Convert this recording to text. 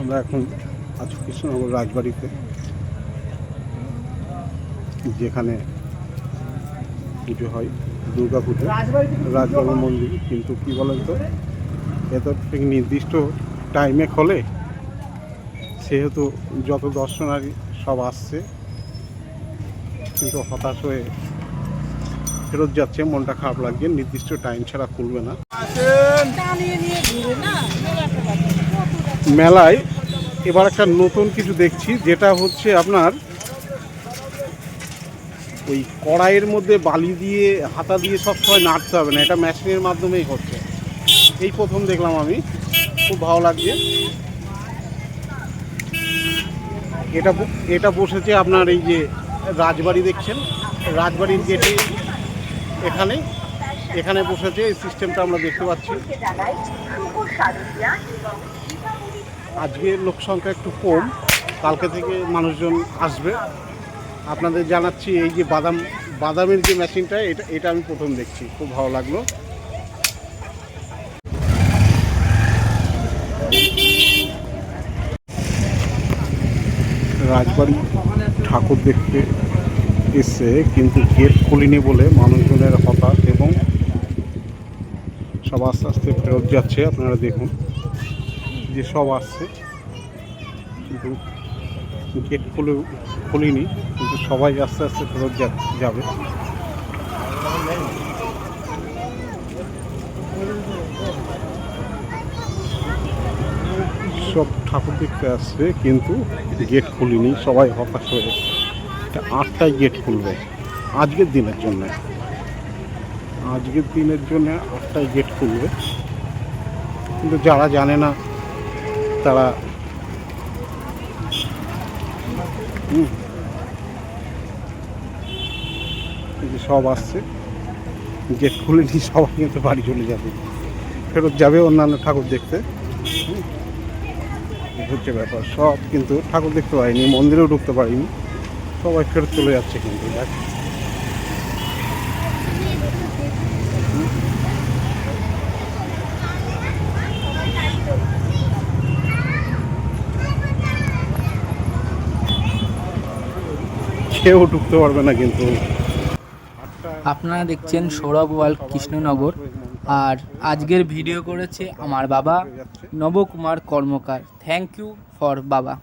আমরা এখন আছি কৃষ্ণনগর রাজবাড়িতে যেখানে পুজো হয় দুর্গা পুজো রাজবাড়ি মন্দির কিন্তু কি বলেন তো এত ঠিক নির্দিষ্ট টাইমে খোলে সেহেতু যত দর্শনারী সব আসছে কিন্তু হতাশ হয়ে ফেরত যাচ্ছে মনটা খারাপ লাগছে নির্দিষ্ট টাইম ছাড়া খুলবে না। মেলায় এবার একটা নতুন কিছু দেখছি, যেটা হচ্ছে আপনার ওই কড়াইয়ের মধ্যে বালি দিয়ে, হাতা দিয়ে সবসময় নাড়তে হবে না, এটা মেশিনের মাধ্যমেই হচ্ছে। এই প্রথম দেখলাম আমি, খুব ভালো লাগছে। এটা এটা বসেছে আপনার এই যে রাজবাড়ি দেখছেন, রাজবাড়ির গেটে এখানে এখানে বসেছে, এই সিস্টেমটা আমরা দেখতে পাচ্ছি। আজকে লোক সংখ্যা একটু কম, কালকে থেকে মানুষজন আসবে। আপনাদের জানাচ্ছি এই যে বাদাম, বাদামের যে মেশিনটা এটা এটা আমি প্রথম দেখছি, খুব ভালো লাগল। রাজবাড়ি ঠাকুর দেখতে এসছে কিন্তু গেট খুলিনি বলে মানুষজনের হতাশ এবং সব আস্তে আস্তে ফেরত যাচ্ছে, আপনারা দেখুন। যে সব আসছে কিন্তু গেট খুলে খুলিনি, কিন্তু সবাই আস্তে আস্তে ফেরত যাবে। সব ঠাকুর দেখতে আসছে, কিন্তু গেট খুলিনি, সবাই হতাশ হয়ে এটা আটটায় গেট খুলবে, আজকের দিনের জন্য। আজকের দিনের জন্য আটটায় গেট খুলবে। কিন্তু যারা জানে না তারা সব আসছে, গেট খুলে নিয়ে সবাই কিন্তু বাড়ি চলে যাবে। ফেরত যাবে অন্যান্য ঠাকুর দেখতে। হচ্ছে ব্যাপার। সব কিন্তু ঠাকুর দেখতে পারিনি মন্দিরেও ঢুকতে পারিনি। সবাই ফেরত চলে যাচ্ছে কিন্তু, দেখ। কেউ ঢুকতে পারবে না কিন্তু। আপনারা দেখছেন সৌরভ ওয়ার্ল্ড কৃষ্ণনগর। আর আজকের ভিডিও করেছে আমার বাবা Nabakumar Karmakar. Thank you for বাবা।